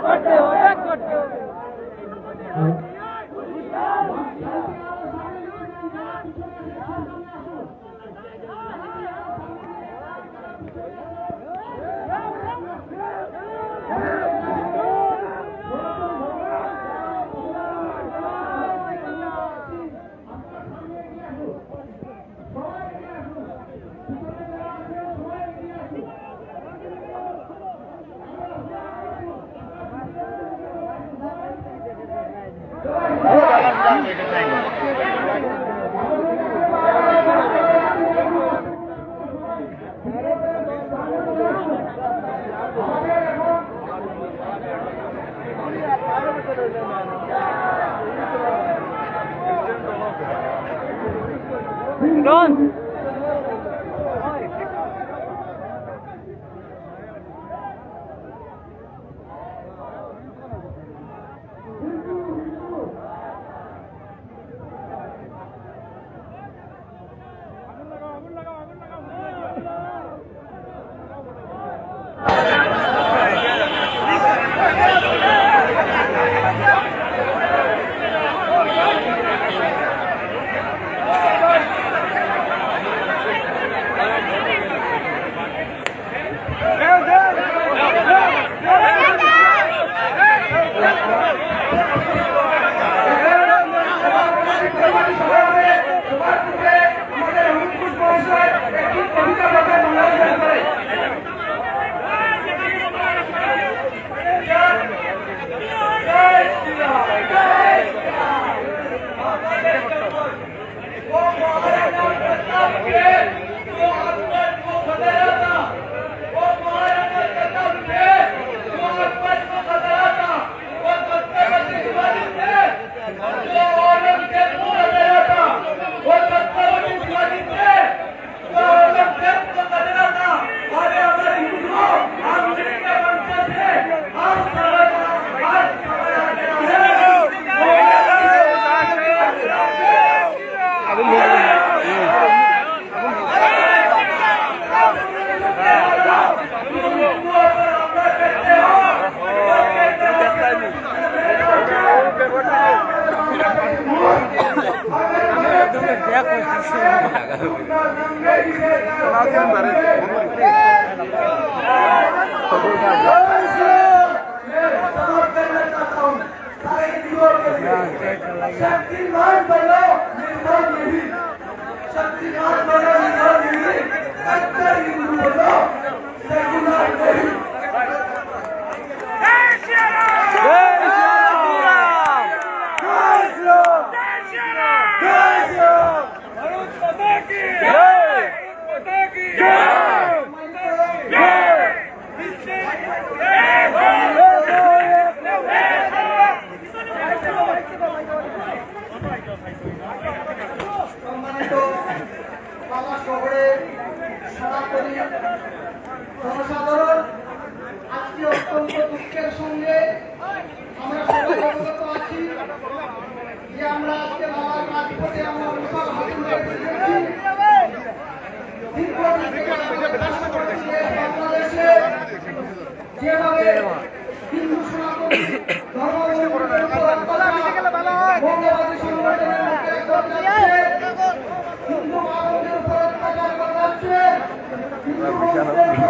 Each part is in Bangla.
¡Muerto! Run! शक्तिमान बनो निर्मल निधि शक्तिमान बनो निर्मल निधि अत्तर हिंदू बनो Yeah. যেভাবে হিন্দু সনাতন বঙ্গবাদী সংগঠনের হিন্দু মানবদের উপর অত্যাচার করা হচ্ছে হিন্দু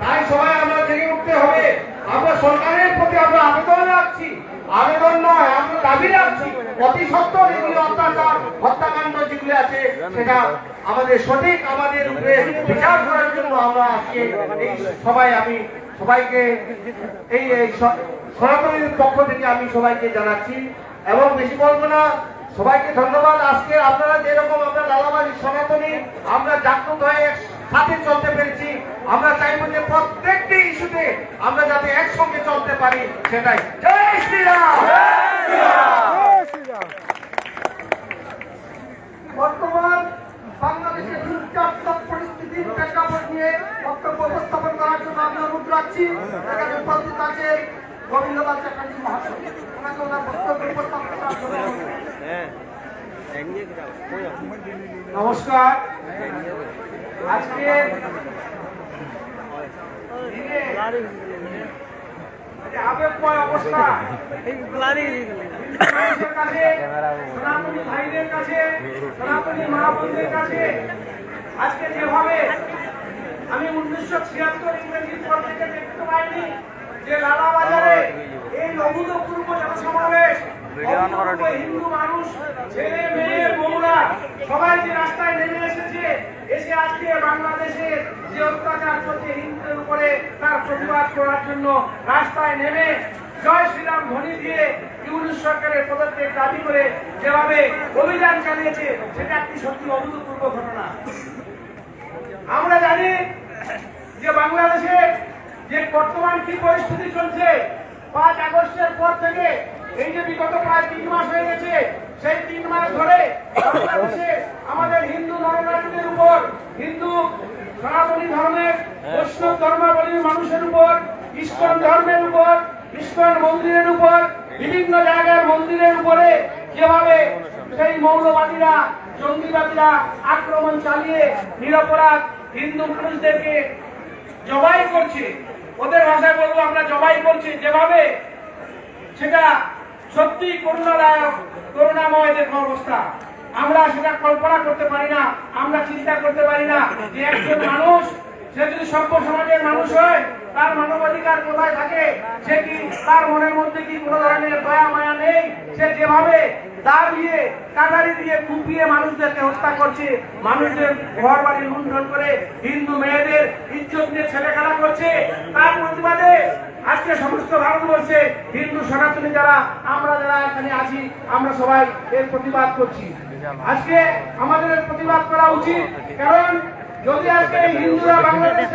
তাই সবাই আমরা জেগে উঠতে হবে। আমরা সরকারের প্রতি আমরা আবেদন রাখছি। আবেদন নয়, আমরা দাবি রাখছি। অতি সত্য যেগুলি অত্যাচার, হত্যাকাণ্ড যেগুলি আছে, সেটা আমাদের সঠিক, আমাদের উপরে বিচার করার জন্য আমরা আজকে এই সবাই আমি সবাইকে এই সনাতনীদের পক্ষ থেকে আমি সবাইকে জানাচ্ছি। এবং বেশি বলব না সবাইকে ধন্যবাদ। আজকে আপনারা যেরকম আমরা লালাবাড়ি সনাতনী আমরা জাগ্রত হয়ে সাথে চলতে পেরেছি। আমরা চাইব যে প্রত্যেকটি ইস্যুতে আমরা যাতে একসঙ্গে চলতে পারি সেটাই। জয় শ্রীরাম! বর্তমান বাংলাদেশের হিংসাত্মক পরিস্থিতির প্রেক্ষাপট নিয়ে বক্তব্য উপস্থাপন করার জন্য আমি অনুরোধ রাখছি। এখানে উপস্থিত আছে গোবিন্দলাল চ্যাটার্জি মহাশয়। ওনাকে ওনার বক্তব্য উপস্থাপন করার জন্য নমস্কার। আজকে দিনে যে আবেগময় অবস্থা মানুষের সনাতনী ভাইদের কাছে সনাতনী মা বোনদের কাছে আজকে যেভাবে আমি উনিশশো ছিয়াত্তর ইংরেজির পর থেকে দেখতে পাইনি যে লালা বাজারে এই অভূতপূর্ব জনসমাবেশ হিন্দু মানুষ ছেলে মেয়ে বউরা সবাই যে রাস্তায় নেমে এসেছে এসে আজকে বাংলাদেশের যে অত্যাচার চলছে হিন্দুদের উপরে তার প্রতিবাদ করার জন্য রাস্তায় নেমে জয় শ্রীরাম ধ্বনি দিয়ে ইউনিশ সরকারের পদত্যাগ দাবি করে যেভাবে অভিযান চালিয়েছে সেটা একটি সত্যি অভূতপূর্ব ঘটনা। আমরা জানি যে বাংলাদেশে যে বর্তমান কি পরিস্থিতি চলছে, পাঁচ আগস্টের পর থেকে এই যে বিগত প্রায় তিন মাস হয়ে গেছে, সেই তিন মাস ধরে বাংলাদেশে আমাদের হিন্দু ধর্মাবলীর উপর, হিন্দু সনাতনী ধর্মের, বৈষ্ণব ধর্মাবলীর মানুষের উপর, ইস্কন ধর্মের উপর, ইস্কন মন্দিরের উপর, বিভিন্ন জায়গার মন্দিরের উপরে যেভাবে সেই মৌলবাদীরা, জঙ্গিবাদীরা আক্রমণ চালিয়ে নিরপরাধ হিন্দু মানুষদেরকে জবাই করছে ওদের ভাষায় বলব, আমরা জবাই করছি যেভাবে। সেটা সত্যি করুণাদায়ক, করুণাময় দেখো অবস্থা আমরা সেটা কল্পনা করতে পারি না, আমরা চিন্তা করতে পারি না যে একজন মানুষ, সে যদি সভ্য সমাজের মানুষ হয়, তার মানবাধিকার কোথায় থাকে? সে কি, তার মনের মধ্যে কি কোনো ধরনের দয়া, মায়া নেই? সে যেভাবে দিয়ে কাটারি দিয়ে কুপিয়ে মানুষদেরকে হত্যা করছে। মানুষদের ঘর বাড়ি লুণ্ঠন করে হিন্দু মেয়েদের ইজ্জত নিয়ে ছেলে খেলা করছে। তার প্রতিবাদে আজকে সমস্ত ভারতবর্ষে হিন্দু সনাতনী যারা, আমরা যারা এখানে আছি, আমরা সবাই এর প্রতিবাদ করছি। আজকে আমাদের প্রতিবাদ করা উচিত, কারণ যদি আজকে হিন্দুরা বাংলাদেশ